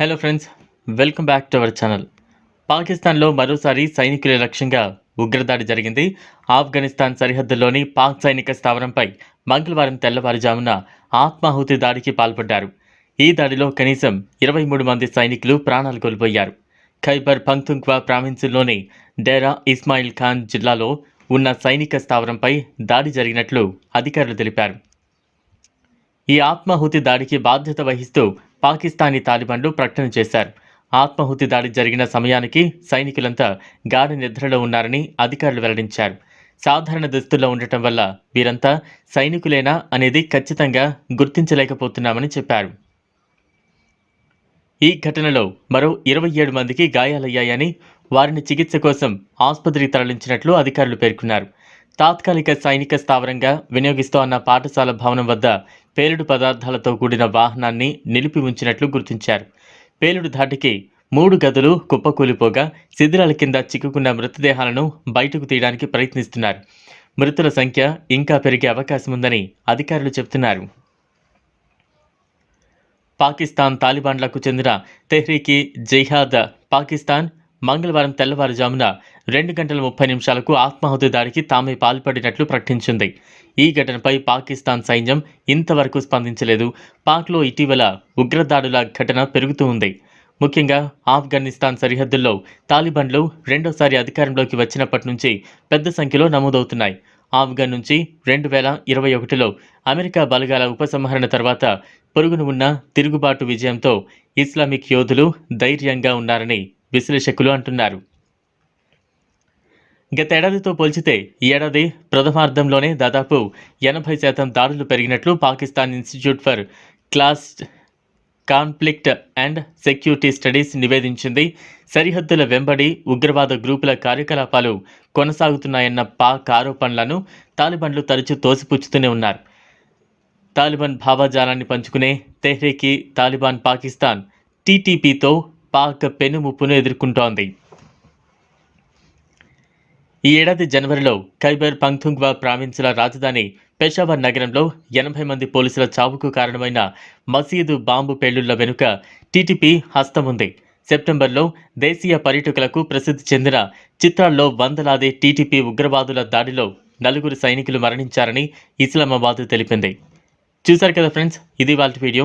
Hello friends welcome back to our channel పాకిస్తాన్లో మరోసారి సైనికుల లక్ష్యంగా ఉగ్రదాడి జరిగింది. ఆఫ్ఘనిస్తాన్ సరిహద్దుల్లోని పాక్ సైనిక స్థావరంపై మంగళవారం తెల్లవారుజామున ఆత్మాహుతి దాడికి పాల్పడ్డారు. ఈ దాడిలో కనీసం ఇరవై మూడు మంది సైనికులు ప్రాణాలు కోల్పోయారు. ఖైబర్ పంక్తుంక్వా ప్రావిన్స్లోని డేరా ఇస్మాయిల్ ఖాన్ జిల్లాలో ఉన్న సైనిక స్థావరంపై దాడి జరిగినట్లు అధికారులు తెలిపారు. ఈ ఆత్మాహుతి దాడికి బాధ్యత వహిస్తూ పాకిస్తానీ తాలిబాన్లు ప్రకటన చేశారు. ఆత్మాహుతి దాడి జరిగిన సమయానికి సైనికులంతా గాఢ నిద్రలో ఉన్నారని అధికారులు వెల్లడించారు. సాధారణ దుస్తుల్లో ఉండటం వల్ల వీరంతా సైనికులేనా అనేది ఖచ్చితంగా గుర్తించలేకపోతున్నామని చెప్పారు. ఈ ఘటనలో మరో ఇరవై ఏడు మందికి గాయాలయ్యాయని వారిని చికిత్స కోసం ఆసుపత్రికి తరలించినట్లు అధికారులు పేర్కొన్నారు. తాత్కాలిక సైనిక స్థావరంగా వినియోగిస్తోన్న పాఠశాల భవనం వద్ద పేలుడు పదార్థాలతో కూడిన వాహనాన్ని నిలిపి ఉంచినట్లు గుర్తించారు. పేలుడు ధాటికి మూడు గదులు కుప్పకూలిపోగా శిథిలాల కింద చిక్కుకున్న మృతదేహాలను బయటకు తీయడానికి ప్రయత్నిస్తున్నారు. మృతుల సంఖ్య ఇంకా పెరిగే అవకాశం ఉందని అధికారులు చెబుతున్నారు. పాకిస్తాన్ తాలిబాన్లకు చెందిన తెహ్రీకి జిహాద్ పాకిస్తాన్ మంగళవారం తెల్లవారుజామున రెండు గంటల ముప్పై నిమిషాలకు ఆత్మాహుతి దాడికి తామే పాల్పడినట్లు ప్రకటించింది. ఈ ఘటనపై పాకిస్తాన్ సైన్యం ఇంతవరకు స్పందించలేదు. పాక్లో ఇటీవల ఉగ్రదాడుల ఘటన పెరుగుతూ ఉంది. ముఖ్యంగా ఆఫ్ఘనిస్తాన్ సరిహద్దుల్లో తాలిబాన్లు రెండోసారి అధికారంలోకి వచ్చినప్పటి నుంచి పెద్ద సంఖ్యలో నమోదవుతున్నాయి. ఆఫ్ఘన్ నుంచి రెండు వేల ఇరవై ఒకటిలో అమెరికా బలగాల ఉపసంహరణ తర్వాత పొరుగున ఉన్న తిరుగుబాటు విజయంతో ఇస్లామిక్ యోధులు ధైర్యంగా ఉన్నారని విశ్లేషకులు అంటున్నారు. గతేడాదితో పోల్చితే ఈ ఏడాది ప్రథమార్థంలోనే దాదాపు ఎనభై శాతం దాడులు పెరిగినట్లు Pakistan institute for class conflict and security studies నివేదించింది. సరిహద్దుల వెంబడి ఉగ్రవాద గ్రూపుల కార్యకలాపాలు కొనసాగుతున్నాయన్న పాక్ ఆరోపణలను తాలిబాన్లు తరచూ తోసిపుచ్చుతూనే ఉన్నారు. తాలిబాన్ భావజాలాన్ని పంచుకునే తెహ్రీకి తాలిబాన్ పాకిస్తాన్ టీటీపీతో పాక్ పెనుముప్పును ఎదుర్కొంటోంది. ఈ ఏడాది జనవరిలో ఖైబర్ పంక్తుంగ్వా ప్రావిన్సుల రాజధాని పెషావర్ నగరంలో ఎనభై మంది పోలీసుల చావుకు కారణమైన మసీదు బాంబు పేలుళ్ళ వెనుక టీటీపీ హస్తం ఉంది సెప్టెంబర్లో దేశీయ పర్యాటకులకు ప్రసిద్ధి చెందిన చిత్రాల్లో వందలాది టీటీపీ ఉగ్రవాదుల దాడిలో నలుగురు సైనికులు మరణించారని ఇస్లామాబాద్ తెలిపింది. చూశారు కదా ఫ్రెండ్స్ ఇది వాళ్ళ వీడియో.